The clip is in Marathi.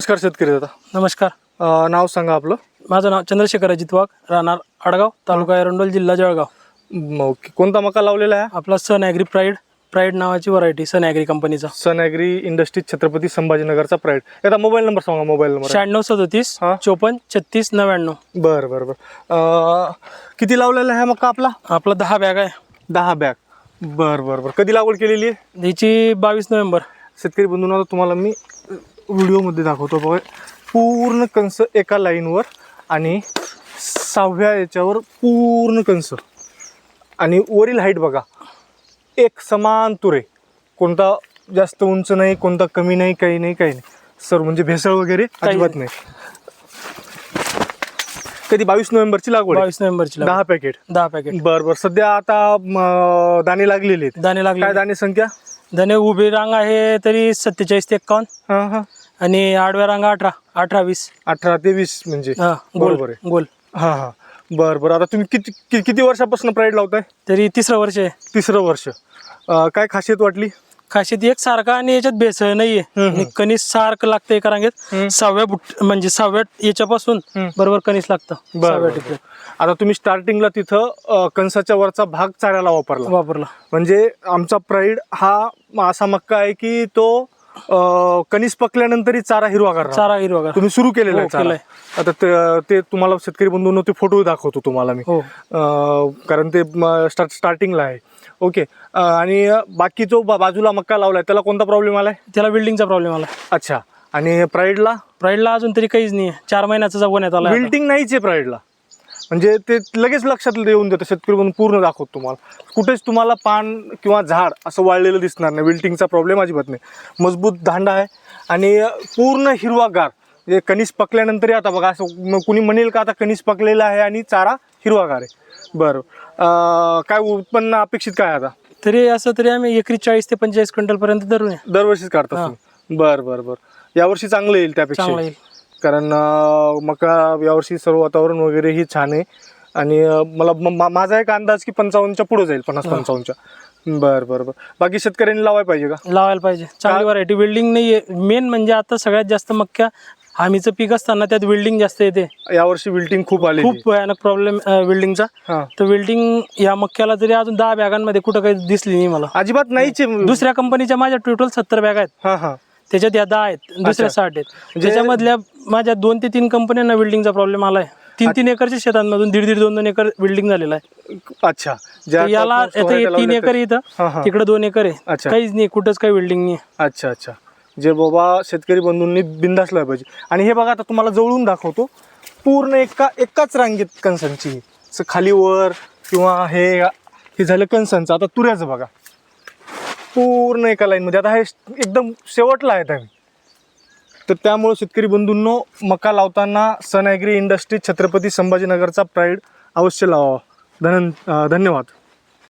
नमस्कार शेतकरी दादा. नमस्कार. अं, नाव सांगा आपलं. माझं नाव चंद्रशेखर अजित वाघ राहणार आडगाव तालुका एरंडोल जिल्हा जळगाव. म, ओके. कोणता मका लावलेला आहे? आपला सन ॲग्री प्राईड प्राईड नावाची व्हरायटी सन ॲग्री कंपनीचा. सन ॲग्री इंडस्ट्रीज छत्रपती संभाजीनगरचा प्राईड. याचा मोबाईल नंबर सांगा मोबाईल नंबर. शहाण्णव सदोतीस हा. चोपन्न छत्तीस नव्याण्णव. बरं बरं बरं. अं, किती लावलेला आहे मका आपला? आपला दहा बॅग आहे. दहा बॅग. बरं बरं बरं. कधी लागवड केलेली आहे? हिची बावीस नोव्हेंबर. शेतकरी बंधूंना तुम्हाला मी व्हिडिओमध्ये दाखवतो बघा. पूर्ण कंस एका लाईनवर आणि सहाव्या याच्यावर पूर्ण कंस. आणि वरील हाईट बघा. एक समान तुरे. कोणता जास्त उंच नाही कोणता कमी नाही काही नाही काही नाही. सर म्हणजे भेसळ वगैरे अजिबात नाही. कधी बावीस नोव्हेंबरची लागवड? बावीस नोव्हेंबरची लागवड. दहा पॅकेट. दहा पॅकेट. बरं बरं. सध्या आता म, दाणे लागलेले आहेत. दाणे लागले काय दाणे संख्या? दाणे उभी रांग आहे तरी सत्तेचाळीस ते एक्कावन्न. हां हां. आणि आडव्या रांगा अठरा अठरा वीस. अठरा ते वीस म्हणजे. हा गोल आहे. गोल. हा हा. बरं बरं. आता तुम्ही किती कि- किती वर्षापासून प्राईड लावताय? तरी तिसरं वर्ष आहे. तिसरं वर्ष. अं, काय खासियत वाटली? खाशीत एक सारखा आणि याच्यात भेसळ नाहीये. हम्म. आणि कणीस सारखं लागतं एका रांगेत. सहाव्या बुट म्हणजे सहाव्या याच्यापासून हम्म. बरोबर कणीस लागतं. बरं, सहाव्या बरं. आता तुम्ही स्टार्टिंगला तिथं अं, कणसाच्या वरचा भाग चाऱ्याला वापरला. वापरला. म्हणजे आमचा प्राईड हा असा मक्का आहे की तो कणीस पकल्यानंतरही चारा हिरवा करणार चारा हिरवा तुम्ही सुरू केलेला आहे हो, चारा. केलंय. आता ते- ते तुम्हाला शेतकरी बंधूंनो ते फोटो दाखवतो तुम्हाला मी. हो. अं, कारण ते म- स्टार्ट स्टार्टिंगला आहे. ओके अं, आणि बाकी जो बा- बाजूला मक्का लावलाय त्याला कोणता प्रॉब्लेम आलाय? त्याला बिल्डिंगचा प्रॉब्लेम आला अच्छा. आणि प्राईडला प्राईडला अजून तरी काहीच नाही चार महिन्याचा जगवण्यात आला. बिल्डिंग नाहीच आहे प्राईडला म्हणजे ते लगेच लक्षात येऊन देतं शेतकरी म्हणून पूर्ण दाखवतो तुम्हाला. कुठेच तुम्हाला पान किंवा झाड असं वाळलेलं दिसणार नाही. बिल्डिंगचा प्रॉब्लेम अजिबात नाही. मजबूत दांडा आहे आणि पूर्ण हिरवागार. म्हणजे कणीस पकल्यानंतरही आता बघा असं कुणी म्हणेल का आता कणीस पकलेला आहे आणि चारा हिरवागार आहे. बरं. काय उत्पन्न अपेक्षित काय आता? तरी असं तरी आम्ही एकरी चाळीस ते पंचेचाळीस क्विंटल पर्यंत धरून. दरवर्षीच. तुम्ही. बरं बरं बरं. यावर्षी चांगलं येईल त्यापेक्षा. येईल. कारण मका यावर्षी सर्व वातावरण वगैरे ही छान आहे. आणि मला म- माझा एक अंदाज की पंचावन्नच्या पुढे जाईल पन्नास. पंचावन्नच्या. बरं बरं बरं. बाकी शेतकऱ्यांनी लावायला पाहिजे का? लावायला पाहिजे. चांगली व्हरायटी बिल्डिंग नाहीये मेन म्हणजे आता सगळ्यात जास्त मक्या हमीचं पीक असताना त्यात बिल्डिंग जास्त येते. यावर्षी विल्टिंग खूप आली खूप भयानक प्रॉब्लेम बिल्डिंगचा हा. तर बिल्डिंग या मक्याला तरी अजून दहा बॅगांमध्ये कुठं काही दिसली नाही मला. अजिबात नाहीच आहे. दुसऱ्या कंपनीच्या माझ्या टोटल सत्तर बॅग आहेत. हा हा. त्याच्यात या दहा आहेत. दुसऱ्या साठ आहेत. म्हणजे- त्याच्यामधल्या माझ्या दोन ते तीन कंपन्यांना बिल्डिंगचा प्रॉब्लेम आलाय. तीन तीन एकरच्या शेतांमधून दीड दीड दोन दोन एकर बिल्डिंग झालेला आहे. अच्छा. तर याला इथं तीन एकर. इथं तिकडे दोन एकर आहे. अच्छा. काहीच नाही कुठंच काही बिल्डिंग नाही अच्छा अच्छा. जे बाबा शेतकरी बंधूंनी बिंदासला पाहिजे. आणि हे बघा आता तुम्हाला जवळून दाखवतो पूर्ण एका एकाच रांगेत कणसांची. खाली वर किंवा हे हे झालं कणसांचं. आता तुऱ्याचं बघा. पूर्ण एका लाईनमध्ये आता हे एकदम शेवटला आहेत आम्ही. तर त्यामुळे शेतकरी बंधूंनो मका लावताना सन ॲग्री इंडस्ट्री छत्रपती संभाजीनगरचा प्राईड अवश्य लावावा. धन धन्यवाद.